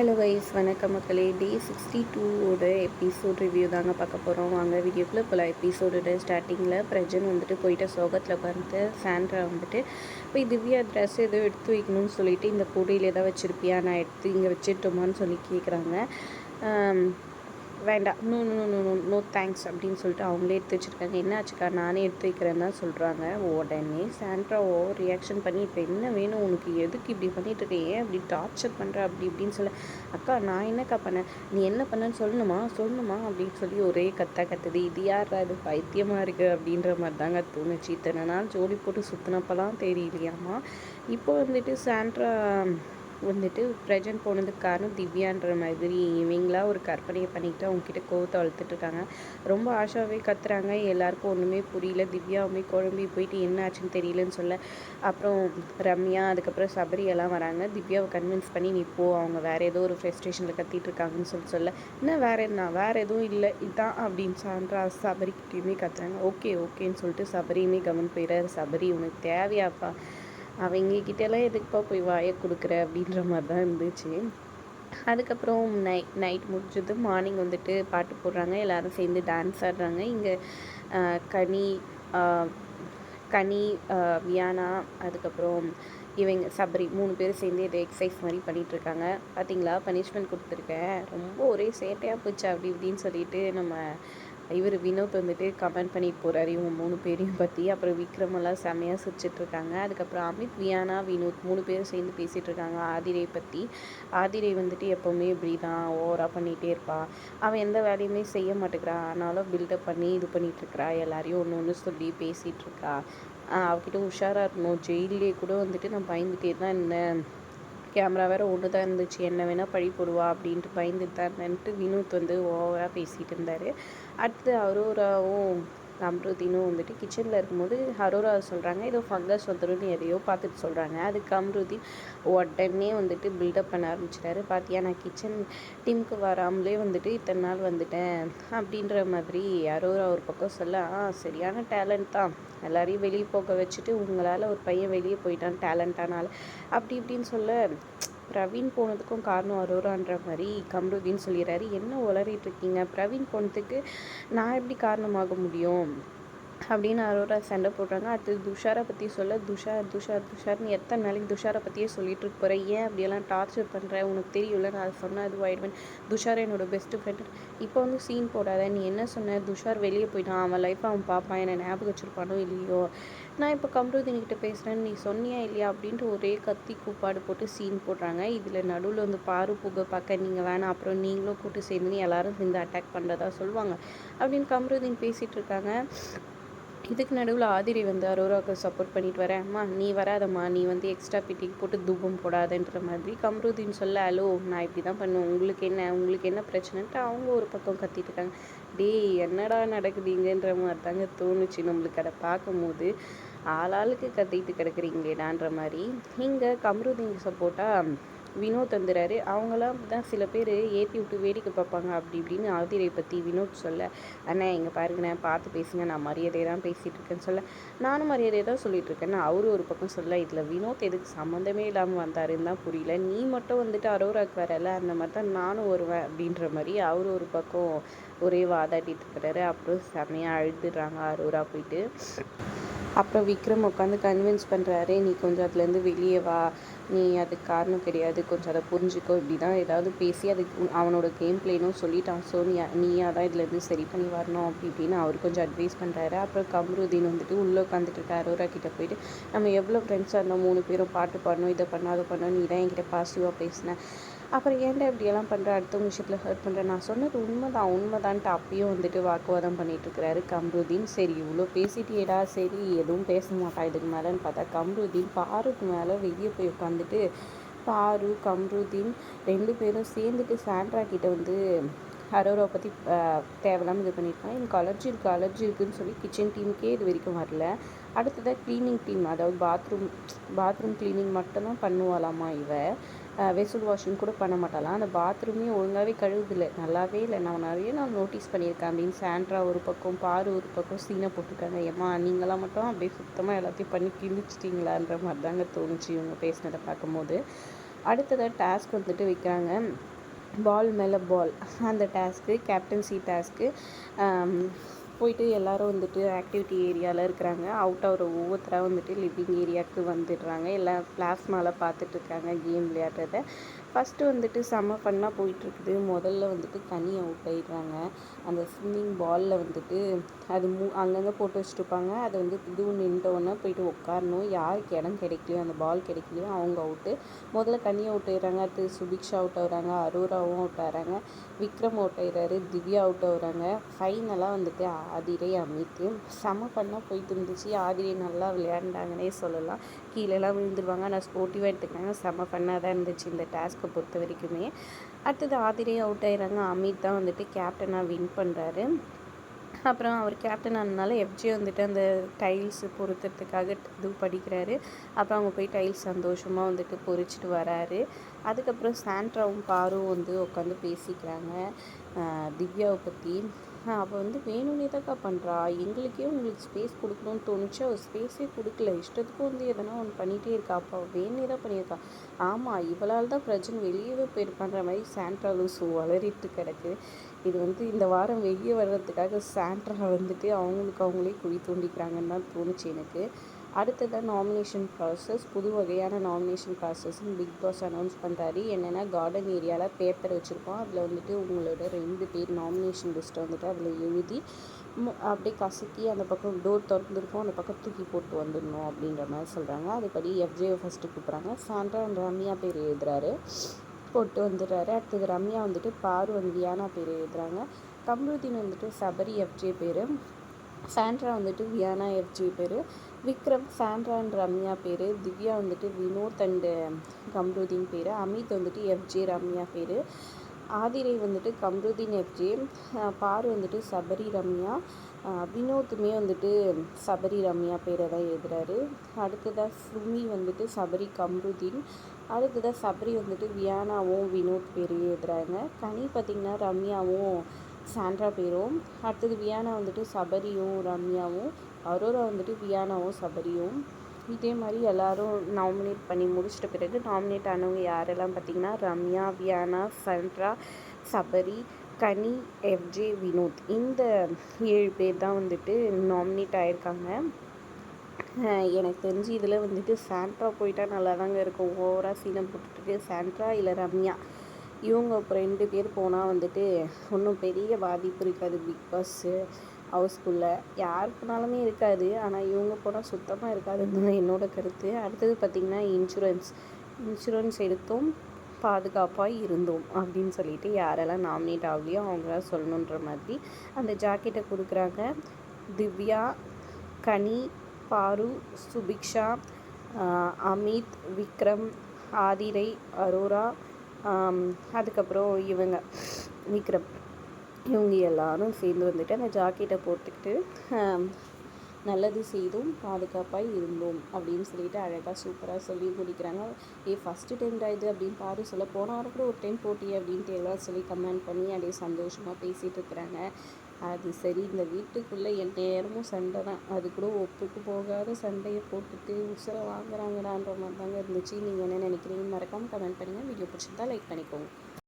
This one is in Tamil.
ஹலோ வைஸ் வணக்கம் மக்களே. டே சிக்ஸ்டி டூவோட எபிசோட் ரிவ்யூ தாங்க பார்க்க போகிறோம் வாங்க வீடியோக்குள்ளே போகலாம் எபிசோடோட ஸ்டார்டிங்கில் பிரஜன் வந்துட்டு போயிட்டு சோகத்தில் உட்காந்து சாண்ட்ரா வந்துட்டு போய் திவ்யா ட்ரெஸ் ஏதோ எடுத்து வைக்கணும்னு சொல்லிட்டு இந்த கூடையில் ஏதாவது வச்சுருப்பியா நான் எடுத்து இங்கே வச்சுட்டோமான்னு சொல்லி கேட்குறாங்க வேண்டாம். No no no no no thanks அப்படின்னு சொல்லிட்டு அவங்களே எடுத்து வச்சுருக்காங்க. என்ன ஆச்சுக்கா? நானே எடுத்து வைக்கிறேன்னு தான் சொல்கிறாங்க உடனே சாண்ட்ரா ஓ ரியாக்ஷன் பண்ணி இப்போ என்ன வேணும் உனக்கு? எதுக்கு இப்படி பண்ணிட்டு இருக்க? ஏன் அப்படி டார்ச்சர் பண்ணுற அப்படி இப்படின்னு சொல்ல. அக்கா நான் என்னக்கா பண்ணேன் நீ என்ன பண்ணேன்னு சொல்லணுமா? சொல்லணுமா? அப்படின்னு சொல்லி ஒரே கத்தா கத்துது. இது யார் இது பைத்தியமாக இருக்குது அப்படின்ற மாதிரி தாங்க தோணுச்சு. இத்தனை நாள் ஜோடி போட்டு சுற்றினப்பெல்லாம் தெரியலையாம்மா. இப்போ வந்துட்டு சாண்ட்ரா வந்துட்டு ப்ரெசன்ட் போனதுக்கு காரணம் திவ்யான்ற மாதிரி. இவங்களா ஒரு கற்பனையை பண்ணிக்கிட்டு அவங்கக்கிட்ட கோவத்தை வளர்த்துட்டு இருக்காங்க. ரொம்ப ஆஷாவே கத்துறாங்க. எல்லாருக்கும் ஒன்றுமே புரியல. திவ்யாவுமே குழம்பி போயிட்டு என்ன ஆச்சுன்னு தெரியலன்னு சொல்ல. அப்புறம் ரம்யா அதுக்கப்புறம் சபரி எல்லாம் வராங்க. திவ்யாவை கன்வின்ஸ் பண்ணி நீ போ. அவங்க வேறு ஏதோ ஒரு ஃப்ரெஸ்ட்ரேஷனில் கத்திட்டு இருக்காங்கன்னு சொல்லி சொல்ல. என்ன வேறு என்ன? வேறு எதுவும் இல்லை. இதான் அப்படின்னு சான்றா சபரிக்கிட்டையுமே கத்துறாங்க. ஓகே ஓகேன்னு சொல்லிட்டு சபரியுமே கவனம் போயிடுறாரு. சபரி உனக்கு தேவையாப்பா. அவங்க கிட்டேலாம் எதுக்குப்பா போய் வாயை கொடுக்குற அப்படின்ற மாதிரி தான் இருந்துச்சு. அதுக்கப்புறம் நைட் நைட் முடிஞ்சது. மார்னிங் வந்துட்டு பாட்டு போடுறாங்க. எல்லோரும் சேர்ந்து டான்ஸ் ஆடுறாங்க. இங்கே கனி கனி வியானா அதுக்கப்புறம் இவங்க சபரி மூணு பேரும் சேர்ந்து இதை எக்ஸசைஸ் மாதிரி பண்ணிகிட்ருக்காங்க பார்த்தீங்களா பனிஷ்மெண்ட் கொடுத்துருக்கேன். ரொம்ப ஒரே சேட்டையாக போச்சு அப்படி இப்படின்னு சொல்லிட்டு நம்ம இவர் வினோத் வந்துட்டு கமெண்ட் பண்ணிட்டு போகிறாரு இவங்க மூணு பேரையும் பற்றி அப்புறம் விக்ரமெல்லாம் செம்மையாக சிரிச்சிட்ருக்காங்க அதுக்கப்புறம் அமித் வியானா வினோத் மூணு பேரும் சேர்ந்து பேசிகிட்டு இருக்காங்க ஆதிரை பற்றி ஆதிரை வந்துட்டு எப்போவுமே இப்படி தான் ஓவராக பண்ணிகிட்டே இருப்பாள் அவன் எந்த வேலையுமே செய்ய மாட்டேங்கிறா. ஆனாலும் பில்டப் பண்ணி இது பண்ணிகிட்ருக்கிறா எல்லாரையும் ஒன்று ஒன்று சொல்லி பேசிகிட்ருக்கா அவகிட்ட உஷாராக இருக்கணும். ஜெயிலே கூட வந்துட்டு நான் பயந்துட்டே தான் இருந்தேன். கேமரா வேறு ஒன்று தான் இருந்துச்சு. என்ன வேணால் பழி போடுவா அப்படின்ட்டு பயந்துட்டு தான் இருந்தேன்ட்டு வினோத் வந்து ஓவராக பேசிகிட்டு இருந்தார். அடுத்து அரோராவும் அம்ருதினும் வந்துட்டு கிச்சனில் இருக்கும்போது ஹரோரா சொல்கிறாங்க ஏதோ ஃபங்கஸ் வந்துடும் எதையோ பார்த்துட்டு சொல்கிறாங்க அதுக்கு அம்ருதி உடனே வந்துட்டு பில்டப் பண்ண ஆரம்பிச்சிட்டாரு. பார்த்தியா நான் கிச்சன் டீமுக்கு வராமலே வந்துட்டு இத்தனை நாள் வந்துட்டேன் அப்படின்ற மாதிரி அரோரா ஒரு பக்கம் சொல்ல ஆ சரியான டேலண்ட் தான். எல்லாரையும் வெளியே போக வச்சுட்டு உங்களால் ஒரு பையன் வெளியே போயிட்டான் டேலண்டானால அப்படி இப்படின்னு சொல்ல பிரவீன் போனதுக்கும் காரணம் அரோரான்ற மாதிரி கம்ருதீன் சொல்லிடுறாரு. என்ன உளறிட்டு இருக்கீங்க? பிரவீன் போனதுக்கு நான் எப்படி காரணமாக முடியும்? அப்படின்னு அரோரா சண்டை போடுறாங்க. அடுத்து துஷாரை பற்றி சொல்ல துஷார் துஷார் துஷார்னு எத்தனை நாளைக்கு துஷாரை பற்றியே சொல்லிட்டு இருக்க போகிறேன் ஏன் அப்படியெல்லாம் டார்ச்சர் பண்ணுறேன் உனக்கு தெரியல நான் அதை சொன்னால் அது ஆயிடுவேன் துஷார் என்னோட பெஸ்ட்டு ஃப்ரெண்டு இப்போ வந்து சீன் போடாத. நீ என்ன சொன்ன? துஷார் வெளியே போயிட்டான். அவன் லைஃப் அவன் பார்ப்பான். என்னை ஞாபகம் வச்சிருப்பானோ இல்லையோ? நான் இப்போ கம்ருதீன்கிட்ட பேசுகிறேன்னு நீ சொன்னியா இல்லையா அப்படின்ட்டு ஒரே கத்தி கூப்பாடு போட்டு சீன் போடுறாங்க. இதில் நடுவில் வந்து பாரு புகை பார்க்க நீங்கள் வேணாம். அப்புறம் நீங்களும் கூட்டு சேர்ந்துன்னு எல்லாரும் சேர்ந்து அட்டாக் பண்ணுறதா சொல்லுவாங்க. அப்படின்னு கம்ருதீன் பேசிகிட்டு இருக்காங்க. இதுக்கு நடுவில் ஆதிரி வந்து அரோராவுக்கு சப்போர்ட் பண்ணிட்டு வரேன். அம்மா நீ வராதம்மா. நீ வந்து எக்ஸ்ட்ரா பிட்டிக்கு போட்டு தூபம் போடாதன்ற மாதிரி கம்ருதீன் சொல்ல அலோ நான் இப்படி தான் பண்ணுவேன். உங்களுக்கு என்ன? உங்களுக்கு என்ன பிரச்சனைன்ட்டு அவங்க ஒரு பக்கம் கத்திட்டு இருக்காங்க டேய் என்னடா நடக்குதுங்கன்ற மாதிரி தாங்க தோணுச்சு நம்மளுக்கு. அதை பார்க்கும்போது ஆளாளுக்கு கத்திட்டு கிடக்குறீங்களேடான்ற மாதிரி இங்கே கம்ருதீன் சப்போர்ட்டாக வினோத் வந்துடுறாரு அவங்களாம் தான் சில பேர் ஏற்றி விட்டு வேடிக்கை பார்ப்பாங்க. அப்படி இப்படின்னு ஆதிரை பற்றி வினோத் சொல்ல அண்ணா இங்கே பாருங்கண்ணே பார்த்து பேசுங்க. நான் மரியாதை தான் பேசிகிட்டு இருக்கேன்னு சொல்ல. நானும் மரியாதை தான் சொல்லிட்டு இருக்கேன் அவரு ஒரு பக்கம் சொல்ல இதில் வினோத் எதுக்கு சம்மந்தமே இல்லாமல் வந்தாருன்னு தான் புரியல. நீ மட்டும் வந்துட்டு அரோராக்கு வரல. அந்த மாதிரி தான் நானும் வருவேன். அப்படின்ற மாதிரி அவர் ஒரு பக்கம் ஒரே வாதாட்டிட்டு இருக்கிறாரு. அப்புறம் செமையாக அழுதுடுறாங்க அரோரா போயிட்டு. அப்புறம் விக்ரம் உட்காந்து கன்வின்ஸ் பண்ணுறாரு நீ கொஞ்சம் அதுலேருந்து வெளியே வா. நீ அதுக்கு காரணம் கிடையாது கொஞ்சம் அதை புரிஞ்சுக்கோ. இப்படி தான் ஏதாவது பேசி அதுக்கு அவனோட கேம் பிளேனும் சொல்லிட்டான். ஸோ நீ நீயாக தான் இதுலேருந்து சரி பண்ணி வரணும். அப்படி இப்படின்னு அவர் கொஞ்சம் அட்வைஸ் பண்ணுறாரு அப்புறம் கம்ருதீன் வந்துட்டு உள்ளே உட்காந்துட்டு இருக்க அரோரா கிட்டே போயிட்டு நம்ம எவ்வளோ ஃப்ரெண்ட்ஸாக இருந்தோம் மூணு பேரும் பாட்டு பாடணும் இதை பண்ணோம் அதை பண்ணோம் நீ தான் என்கிட்ட பாசிட்டிவாக பேசினேன் அப்புறம் ஏன்டா இப்படியெல்லாம் பண்ணுற அடுத்தவங்க விஷயத்தில் ஹர்ட் பண்ணுற நான் சொன்னது உண்மை தான் உண்மை தான்ட்டு அப்பயும் வந்துட்டு வாக்குவாதம் பண்ணிகிட்ருக்கிறாரு கம்ருதீன். சரி இவ்வளோ பேசிட்டியடா? சரி எதுவும் பேச மாட்டான் இதுக்கு மேலேன்னு பார்த்தா கம்ருதீன் பாருக்கு மேலே வெளியே போய் உட்காந்துட்டு பாரு கம்ருதீன் ரெண்டு பேரும் சேர்ந்துட்டு சாண்ட்ரா கிட்ட வந்து ஹரோரா பற்றி தேவையில்லாமல் இது பண்ணியிருக்காங்க. எனக்கு அலர்ஜி இருக்குது அலர்ஜி இருக்குதுன்னு சொல்லி கிச்சன் டீமுக்கே இது வரைக்கும் வரல. அடுத்ததாக க்ளீனிங் டீம் அதாவது பாத்ரூம் பாத்ரூம் க்ளீனிங் மட்டும்தான் பண்ணுவாளாமா இவ? வெசல் வாஷிங் கூட பண்ண மாட்டாளாம். அந்த பாத்ரூமே ஒழுங்காகவே கழுவுதில்லை. நல்லாவே இல்லை. நான் நிறைய நான் நோட்டீஸ் பண்ணியிருக்கேன். அப்படின்னு சாண்ட்ரா ஒரு பக்கம் பாரு ஒரு பக்கம் சீனை போட்டிருக்காங்க. ஏம்மா நீங்களாம் மட்டும் அப்படியே சுத்தமாக எல்லாத்தையும் பண்ணி கிழிச்சிட்டிங்களான்ற மாதிரி தாங்க தோணுச்சு இவங்க பேசினதை பார்க்கும்போது. அடுத்ததாக டாஸ்க் வந்துட்டு வைக்கிறாங்க. பால் மேலே பால் அந்த டாஸ்க்கு கேப்டன்சி டாஸ்க்கு போயிட்டு எல்லாரும் வந்துட்டு ஆக்டிவிட்டி ஏரியாவில் இருக்கிறாங்க. அவுட் ஆகிற ஒவ்வொருத்தராக வந்துட்டு லிவிங் ஏரியாவுக்கு வந்துடுறாங்க. எல்லாம் பிளாஸ்மாவில் பார்த்துட்ருக்காங்க கேம் விளையாடுறத. ஃபஸ்ட்டு வந்துட்டு செம்ம ஃபன்னாக போயிட்டுருக்குது. முதல்ல வந்துட்டு கனி அவுட் ஆயிடுறாங்க. அந்த ஸ்விம்மிங் பாலில் வந்துட்டு அது மூ அங்கங்கே போட்டு வச்சுருப்பாங்க அது வந்து இதுவும் நின்றோன்னே போயிட்டு உட்காரணும் யாருக்கு இடம் கிடைக்கலையோ அந்த பால் கிடைக்கலையோ அவங்க அவுட்டு. முதல்ல கனி அவுட் ஆயிடுறாங்க. அடுத்து சுபிக்ஷா அவுட் ஆகுறாங்க. அரோராவும் அவுட் ஆகிறாங்க. விக்ரம் அவுட் ஆயிடுறாரு. திவ்யா அவுட் ஆகுறாங்க. ஃபைனலாக வந்துட்டு ஆதிரை அமித்து. செம பண்ணால் போயிட்டு இருந்துச்சு ஆதிரை நல்லா விளையாண்டாங்கன்னே சொல்லலாம். கீழேலாம் விழுந்துருவாங்க. ஆனால் ஸ்போர்ட்டிவாக எடுத்துக்கிறாங்க செம ஃபன்னாக தான் இருந்துச்சு இந்த டாஸ்க். டாஸ்க்கை பொறுத்த வரைக்குமே. அடுத்தது ஆதிரே அவுட் ஆயிடுறாங்க அமித் தான் வந்துட்டு கேப்டனாக வின் பண்ணுறாரு அப்புறம் அவர் கேப்டன் ஆனதுனால எஃப்ஜி வந்துட்டு அந்த டைல்ஸ் பொறுத்துறதுக்காக இது படிக்கிறாரு. அப்புறம் அவங்க போய் டைல்ஸ் சந்தோஷமாக வந்துட்டு பொறிச்சிட்டு வராரு. அதுக்கப்புறம் சாண்ட்ராவும் பாரும் வந்து உட்காந்து பேசிக்கிறாங்க. திவ்யாவை பற்றி அவள் வந்து வேணும்னே தான்க்கா பண்ணுறா எங்களுக்கே உங்களுக்கு ஸ்பேஸ் கொடுக்கணும்னு தோணுச்சு. அவள் ஸ்பேஸே கொடுக்கல. இஷ்டத்துக்கும் வந்து எதனா ஒன்று பண்ணிகிட்டே இருக்கா. அப்போ அவள் தான் பண்ணியிருக்கா. ஆமாம் இவளால் தான் பிரஜன் வெளியவே போயிருப்பான்ற மாதிரி சாண்ட்ரா லூசு வளரிட்டு கிடக்கு. இது வந்து இந்த வாரம் வெளியே வர்றதுக்காக சாண்ட்ரா வந்துட்டு அவங்களுக்கு அவங்களே குழி தோண்டிக்கிறாங்கன்னு தான் தோணுச்சு எனக்கு. அடுத்ததாக நாமினேஷன் ப்ராசஸ் புது வகையான நாமினேஷன் ப்ராசஸ்ன்னு பிக் பாஸ் அனௌன்ஸ் பண்ணுறாரு என்னென்னா கார்டன் ஏரியாவில் பேப்பர் வச்சுருக்கோம். அதில் வந்துட்டு உங்களோட ரெண்டு பேர் நாமினேஷன் லிஸ்ட்டை வந்துட்டு அதில் எழுதி அப்படியே கசக்கி அந்த பக்கம் டோர் திறந்துருக்கோம் அந்த பக்கம் தூக்கி போட்டு வந்துடணும் அப்படின்ற மாதிரி சொல்கிறாங்க அதுபடி எஃப்ஜே ஃபஸ்ட்டு கூப்பிட்றாங்க. சாண்ட்ரா அண்ட் ரம்யா பேர் எழுதுறாரு. போட்டு வந்துடுறாரு. அடுத்தது ரம்யா வந்துட்டு பாரு அண்ட் வியானா பேர் எழுதுறாங்க. கம்ருதீன் வந்துட்டு சபரி எஃப்ஜே பேர். சாண்ட்ரா வந்துட்டு வியானா எஃப்ஜி பேர். விக்ரம் சாண்ட்ரா அண்ட் ரம்யா பேர். திவ்யா வந்துட்டு வினோத் அண்டு கம்ருதீன் பேர். அமித் வந்துட்டு எஃப்ஜே ரம்யா பேர். ஆதிரை வந்துட்டு கம்ருதீன் எஃப்ஜே பாரு வந்துட்டு சபரி ரம்யா. வினோத்துமே வந்துட்டு சபரி ரம்யா பேரை தான் எழுதுறாரு. அடுத்ததாக சுமி வந்துட்டு சபரி கம்ருதீன். அடுத்ததாக சபரி வந்துட்டு வியானாவும் வினோத் பேர் எழுதுறாங்க. கனி பார்த்திங்கன்னா ரம்யாவும் சாண்ட்ரா பேரும். அடுத்தது வியானா வந்துட்டு சபரியும் ரம்யாவும். அரோரா வந்துட்டு வியானாவும் சபரியும். இதே மாதிரி எல்லோரும் நாமினேட் பண்ணி முடிச்சிட்ட பிறகு நாமினேட் ஆனவங்க யாரெல்லாம் பார்த்திங்கன்னா ரம்யா வியானா சண்ட்ரா சபரி கனி எஃப்ஜே வினோத். இந்த ஏழு பேர் தான் வந்துட்டு நாமினேட் ஆகியிருக்காங்க எனக்கு தெரிஞ்சு இதில் வந்துட்டு சாண்ட்ரா போயிட்டா நல்லா தாங்க இருக்கும். ஓவராக சீனம் போட்டுட்டு சாண்ட்ரா இல்லை ரம்யா. இவங்க ரெண்டு பேர் போனால் வந்துட்டு ஒன்றும் பெரிய பாதிப்பு இருக்காது. Big pass. ஹவுஸ்குள்ளே யார் போனாலுமே இருக்காது. ஆனால் இவங்க போனால் சுத்தமாக இருக்காதுன்னு தான் என்னோடய கருத்து. அடுத்தது பார்த்திங்கன்னா இன்சூரன்ஸ் இன்சூரன்ஸ் எடுத்தோம் பாதுகாப்பாக இருந்தோம் அப்படின்னு சொல்லிட்டு யாரெல்லாம் நாமினேட் ஆகலையோ அவங்களாம் சொல்லணுன்ற மாதிரி அந்த ஜாக்கெட்டை கொடுக்குறாங்க. திவ்யா கனி பாரு சுபிக்ஷா அமித் விக்ரம் ஆதிரை அரோரா அதுக்கப்புறம் இவங்க விக்ரம். இவங்க எல்லாரும் சேர்ந்து வந்துட்டு அந்த ஜாக்கெட்டை போட்டுக்கிட்டு நல்லது செய்தும் பாதுகாப்பாக இருந்தோம் அப்படின்னு சொல்லிட்டு அழகாக சூப்பராக சொல்லி முடிக்கிறாங்க. ஏ ஃபஸ்ட்டு டைம் இது அப்படின்னு பாரு சொல்ல போன வாரம் கூட ஒரு டைம் போட்டி அப்படின்ட்டு எல்லாம் சொல்லி கமெண்ட் பண்ணி அப்படியே சந்தோஷமாக பேசிகிட்டு இருக்கிறாங்க. அது சரி இந்த வீட்டுக்குள்ளே என் நேரமும் சண்டை தான். அது கூட ஒப்புக்கு போகாத சண்டையை போட்டுட்டு உசுரை வாங்குறாங்கடான்ற மாதிரி தாங்க இருந்துச்சு. நீங்கள் என்ன நினைக்கிறீங்கன்னு மறக்காமல் கமெண்ட் பண்ணுங்கள் வீடியோ பிடிச்சிருந்தா லைக் பண்ணிக்கோங்க.